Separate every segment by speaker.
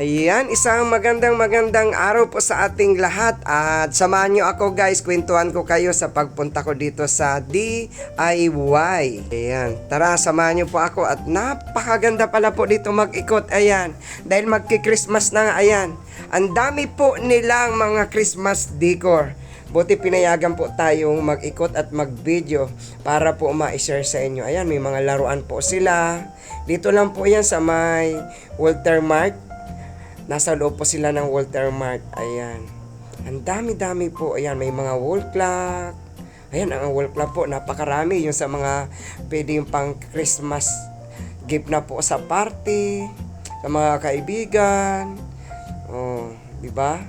Speaker 1: Ayan, isang magandang magandang araw po sa ating lahat at samahan nyo ako guys, kwentuhan ko kayo sa pagpunta ko dito sa DIY. Ayan, tara samahan nyo po ako at napakaganda pala po dito mag-ikot. Ayan, dahil magki-Christmas na nga, ayan. Ang dami po nilang mga Christmas decor. Buti pinayagan po tayong mag-ikot at mag-video para po ma-share sa inyo. Ayan, may mga laruan po sila. Dito lang po yan sa may Walter Mart. Nasa loob po sila ng Walter Mart. Ayan. Ang dami-dami po. Ayan, may mga wall clock. Ayan, ang wall clock po, napakarami. Yung sa mga pwedeng pang Christmas gift na po sa party, sa mga kaibigan. Oh, di ba?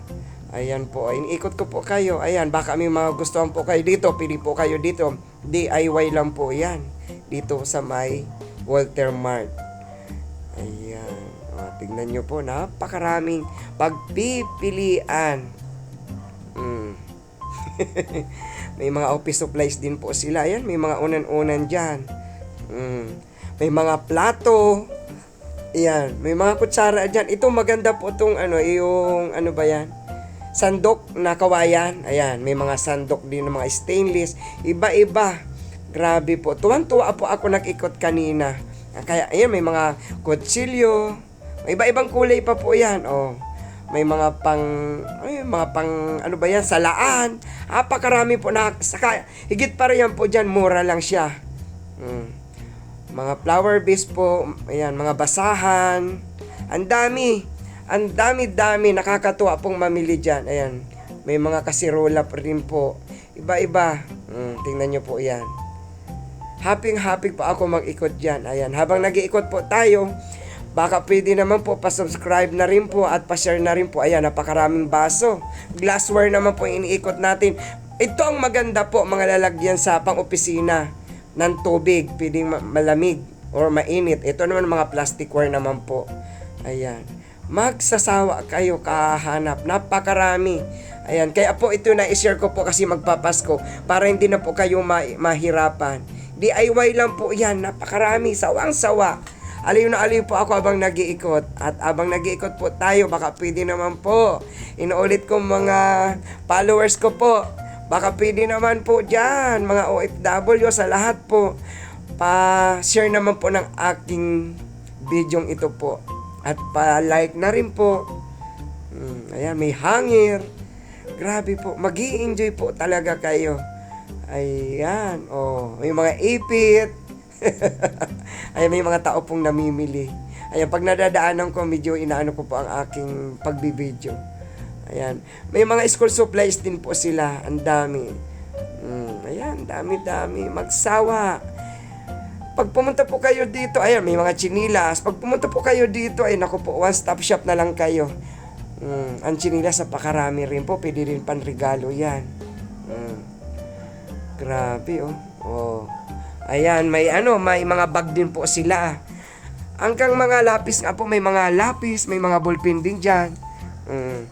Speaker 1: Ayan po, iniikot ko po kayo. Ayan, baka may mga gustuhan po kayo dito. Pili po kayo dito. DIY lang po yan. Dito sa may Walter Mart. Ayan. O, tingnan nyo po, napakaraming pagpipilian. Mm. may mga office supplies din po sila. Ayan, may mga unan-unan dyan. Mm. May mga plato. Ayan, may mga kutsara dyan. Ito maganda po itong ano, yung ano ba yan? Sandok na kawayan. Ayan, may mga sandok din ng mga stainless. Iba-iba. Grabe po. Tuwan-tuwa po ako nag-ikot kanina. Kaya, ayan, may mga kutsilyo. May iba-ibang kulay pa po yan. Oh. May mga pang, ay, mga pang, ano ba yan, salaan. Apakarami po na, saka, higit pa rin yan po dyan, mura lang siya. Mm. Mga flower base po, ayan, mga basahan. Ang dami. Ang dami-dami. Nakakatuwa pong mamili dyan. Ayan. May mga kasirola pa rin po. Iba-iba. Mm, tingnan nyo po yan. Happy-happy pa ako mag-ikot dyan. Ayan. Habang nag-iikot po tayo, baka pwede naman po pa-subscribe na rin po at pa-share na rin po. Ayan, napakaraming baso. Glassware naman po iniikot natin. Ito ang maganda po, mga lalagyan sa pang-opisina ng tubig. Pwedeng ma- malamig or mainit. Ito naman mga plasticware naman po. Ayan. Magsasawa kayo kahanap. Napakarami. Ayan. Kaya po ito na i-share ko po kasi magpapasko para hindi na po kayo ma- mahirapan. DIY lang po yan. Napakarami. Sawang-sawa. Aliw na aliw po ako abang nag-iikot. At abang nag-iikot po tayo, baka pwede naman po. Inuulit ko mga followers ko po. Baka pwede naman po dyan, mga OFW sa lahat po. Pa-share naman po ng aking video ito po. At pa-like na rin po. Hmm, ayan, may hangir. Grabe po. mag enjoy po talaga kayo. Ayan. Oh, may mga ipit. Ayan, may mga tao pong namimili. Ayan, pag nadadaanan ko, medyo inaano ko po ang aking pagbibideo. Ayan. May mga school supplies din po sila. Ang dami. Mm, ayan, dami-dami. Magsawa. Pag pumunta po kayo dito, ayan, may mga chinilas. Pag pumunta po kayo dito, ay naku po, one-stop shop na lang kayo. Mm, ang chinilas, napakarami rin po. Pwede rin panregalo yan. Mm. Grabe, oh. Oh. Ayan, may ano, may mga bag din po sila. Hanggang mga lapis nga po, may mga lapis, may mga ballpen din dyan. Mm.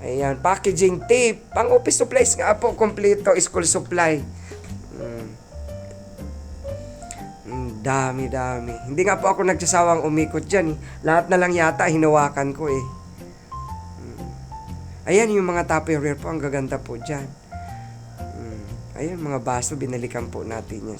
Speaker 1: Ayan, packaging tape, pang office supplies nga po, kompleto, school supply. Mm. Mm, dami, dami. Hindi nga po ako nagsasawang umikot dyan. Eh. Lahat na lang yata hinawakan ko eh. Mm. Ayan yung mga tupperware po, ang gaganda po dyan. Mm. Ayan, mga baso, binalikan po natin yan.